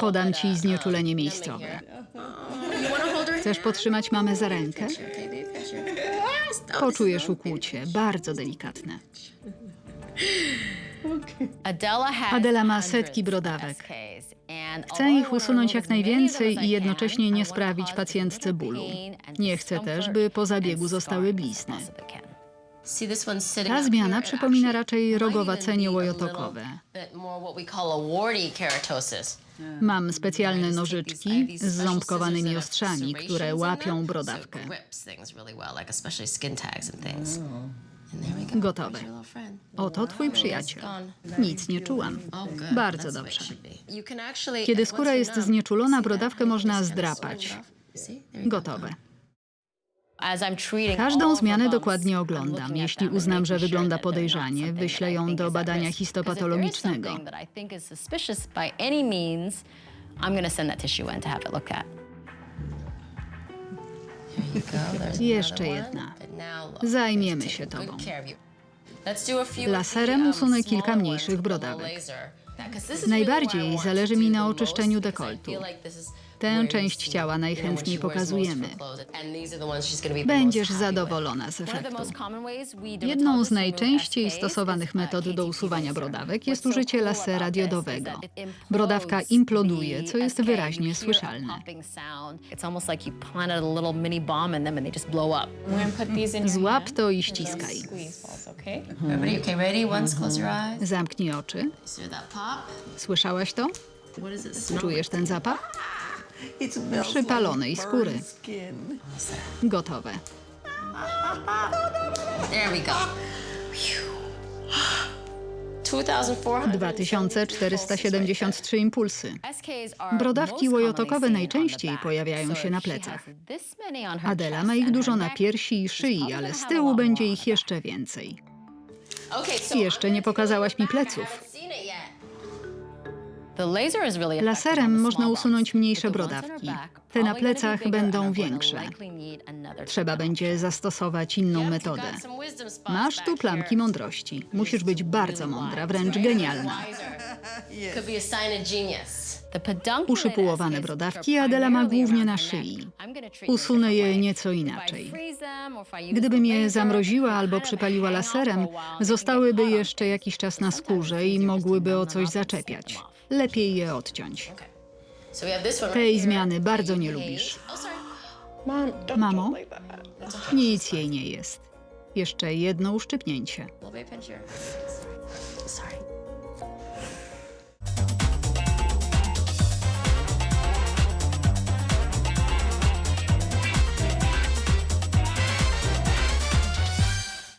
Podam ci znieczulenie miejscowe. Chcesz podtrzymać mamę za rękę? Poczujesz ukłucie, bardzo delikatne. Adela ma setki brodawek. Chcę ich usunąć jak najwięcej i jednocześnie nie sprawić pacjentce bólu. Nie chcę też, by po zabiegu zostały blizny. Ta zmiana przypomina raczej rogowacenie łojotokowe. Mam specjalne nożyczki z ząbkowanymi ostrzami, które łapią brodawkę. Gotowe. Oto twój przyjaciel. Nic nie czułam. Bardzo dobrze. Kiedy skóra jest znieczulona, brodawkę można zdrapać. Gotowe. Każdą zmianę dokładnie oglądam. Jeśli uznam, że wygląda podejrzanie, wyślę ją do badania histopatologicznego. Jeszcze jedna. Zajmiemy się tobą. Laserem usunę kilka mniejszych brodawek. Najbardziej zależy mi na oczyszczeniu dekoltu. Tę część ciała najchętniej pokazujemy. Będziesz zadowolona z efektu. Jedną z najczęściej stosowanych metod do usuwania brodawek jest użycie lasera diodowego. Brodawka imploduje, co jest wyraźnie słyszalne. Złap to i ściskaj. Zamknij oczy. Słyszałaś to? Czujesz ten zapach? Przypalonej skóry. Gotowe. There we go. Phew. 2,400. 2473 impulsy. Brodawki łojotokowe najczęściej pojawiają się na plecach. Adela ma ich dużo na piersi i szyi, ale z tyłu będzie ich jeszcze więcej. Jeszcze nie pokazałaś mi pleców. Laserem można usunąć mniejsze brodawki. Te na plecach będą większe. Trzeba będzie zastosować inną metodę. Masz tu plamki mądrości. Musisz być bardzo mądra, wręcz genialna. Uszypułowane brodawki Adela ma głównie na szyi. Usunę je nieco inaczej. Gdybym je zamroziła albo przypaliła laserem, zostałyby jeszcze jakiś czas na skórze i mogłyby o coś zaczepiać. Lepiej je odciąć. Tej zmiany bardzo nie lubisz. Oh, Mamo? Nic jej nie jest. Jeszcze jedno uszczypnięcie.